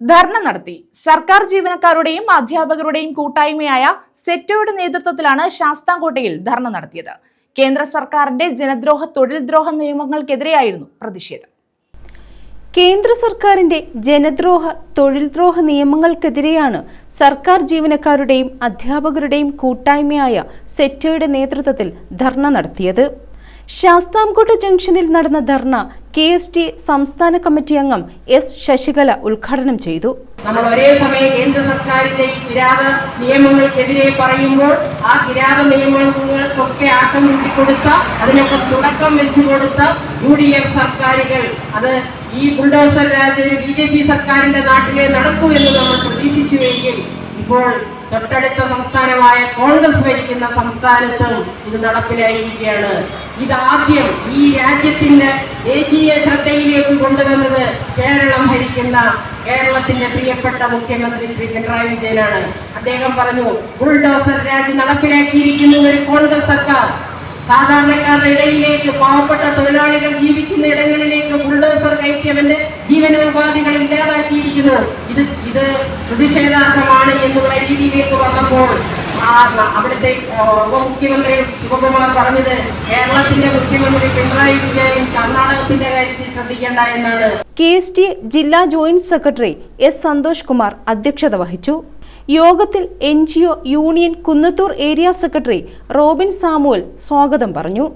ധർണ നടത്തി. സർക്കാർ ജീവനക്കാരുടെയും അധ്യാപകരുടെയും കൂട്ടായ്മയായ സെറ്റോയുടെ നേതൃത്വത്തിലാണ് ശാസ്താംകോട്ടയിൽ ധർണ നടത്തിയത്. കേന്ദ്ര സർക്കാരിന്റെ ജനദ്രോഹ തൊഴിൽ ദ്രോഹ നിയമങ്ങൾക്കെതിരെയായിരുന്നു പ്രതിഷേധം. കേന്ദ്ര സർക്കാരിന്റെ ജനദ്രോഹ തൊഴിൽദ്രോഹ നിയമങ്ങൾക്കെതിരെയാണ് സർക്കാർ ജീവനക്കാരുടെയും അധ്യാപകരുടെയും കൂട്ടായ്മയായ സെറ്റോയുടെ നേതൃത്വത്തിൽ ധർണ നടത്തിയത്. ശാസ്താംകോട്ട ജംഗ്ഷനിൽ നടന്ന ധർണ കെ എസ് ടി സംസ്ഥാന കമ്മിറ്റി അംഗം എസ് ശശികല ഉദ്ഘാടനം ചെയ്തു. നമ്മൾ ഒരേ സമയം കേന്ദ്ര സർക്കാരിന്റെ ഈ കിരാത നിയമങ്ങൾക്കെതിരെ പറയുമ്പോൾ ആ കിരാത നിയമങ്ങൾക്കൊക്കെ ആക്കം കൂട്ടിക്കൊടുത്ത അതിനൊക്കെ തുടക്കം വെച്ചു കൊടുത്ത യു ഡി എഫ് സർക്കാരുകൾ അത് ഈ bulldozer raj B J P സർക്കാരിന്റെ നാട്ടിലെ നടക്കൂ എന്ന് നമ്മൾ പ്രതീക്ഷിച്ചുവെങ്കിൽ ഇപ്പോൾ തൊട്ടടുത്ത സംസ്ഥാനമായ കോൺഗ്രസ് ഭരിക്കുന്ന സംസ്ഥാനത്തും ഇത് നടപ്പിലായിരിക്കുകയാണ്. ഇതാദ്യം ഈ രാജ്യത്തിന്റെ ദേശീയ ശ്രദ്ധയിലേക്ക് കൊണ്ടുവന്നത് കേരളം ഭരിക്കുന്ന കേരളത്തിന്റെ പ്രിയപ്പെട്ട മുഖ്യമന്ത്രി ശ്രീ പിണറായി വിജയനാണ്. അദ്ദേഹം പറഞ്ഞു ബുൾഡോസർ രാജ്യം നടപ്പിലാക്കിയിരിക്കുന്ന ഒരു കോൺഗ്രസ് സർക്കാർ സാധാരണക്കാരുടെ ഇടയിലേക്ക് പാവപ്പെട്ട തൊഴിലാളികൾ ജീവിക്കുന്ന ഇടങ്ങളിലേക്ക് ബുൾഡോസർ കയറ്റിയവന്റെ ജീവനോപാധികൾ ഇല്ലാതാക്കിയിരിക്കുന്നു ഇത് ഇത് പ്രതിഷേധാർഹമാണ് എന്നുള്ള രീതിയിലേക്ക് വന്നപ്പോൾ അവിടുത്തെ ഉപമുഖ്യമന്ത്രി ശിവകുമാർ പറഞ്ഞത് കേരളത്തിന്റെ മുഖ്യമന്ത്രി പിണറായി വിജയൻ കർണാടകത്തിന്റെ കാര്യത്തിൽ ശ്രദ്ധിക്കേണ്ട എന്നാണ്. കെ എസ് ടി ജില്ലാ joint secretary S Santhosh Kumar അധ്യക്ഷത വഹിച്ചു. യോഗത്തിൽ N G O union Kunnathur area secretary Robin Samuel സ്വാഗതം പറഞ്ഞു.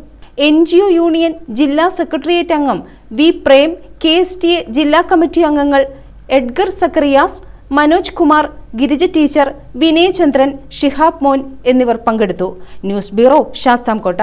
എൻ ജി ഒ യൂണിയൻ ജില്ലാ സെക്രട്ടേറിയറ്റ് അംഗം V Prem K S T ജില്ലാ കമ്മിറ്റി അംഗങ്ങൾ Edgar Zacharias Manoj Kumar Girija teacher Vinayachandran Shihab Mon എന്നിവർ പങ്കെടുത്തു. News bureau Sasthamcotta.